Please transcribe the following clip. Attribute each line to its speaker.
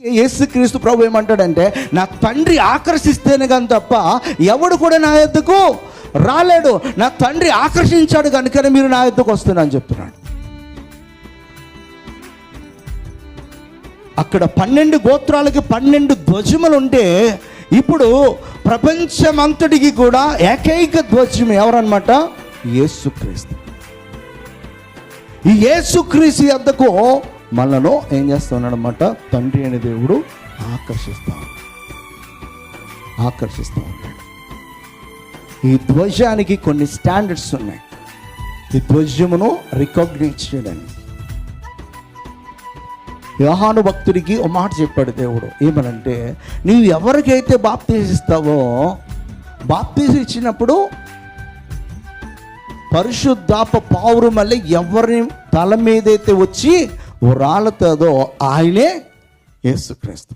Speaker 1: యేసుక్రీస్తు ప్రభు ఏమంటాడంటే నా తండ్రి ఆకర్షిస్తేనే కానీ తప్ప ఎవడు కూడా నా ఎద్దుకు రాలేడు. నా తండ్రి ఆకర్షించాడు కనుకనే మీరు నా ఎద్దుకు వస్తున్నాను చెప్తున్నాడు. అక్కడ పన్నెండు గోత్రాలకి పన్నెండు ధ్వజములు ఉంటే ఇప్పుడు ప్రపంచమంతటికి కూడా ఏకైక ధ్వజం ఎవరన్నమాట? యేసుక్రీస్తు. ఈ యేసుక్రీస్తు ఎద్దకు మనలో ఏం చేస్తున్నాడనమాట తండ్రి అనే దేవుడు ఆకర్షిస్తా ఆకర్షిస్తూ ఆకర్షిస్తా ఈ ధ్వజానికి కొన్ని స్టాండర్డ్స్ ఉన్నాయి. ఈ ధ్వజమును రికగ్నైజ్ చేయడానికి. యోహాను భక్తుడికి ఒక మాట చెప్పాడు దేవుడు. ఏమనంటే నీవు ఎవరికైతే బాప్తీసిస్తావో బాప్తీసి ఇచ్చినప్పుడు పరిశుద్ధాప పావురు మళ్ళీ ఎవరి తల మీదైతే వచ్చి రాళ్ళతో ఆయనే యేసుక్రీస్తు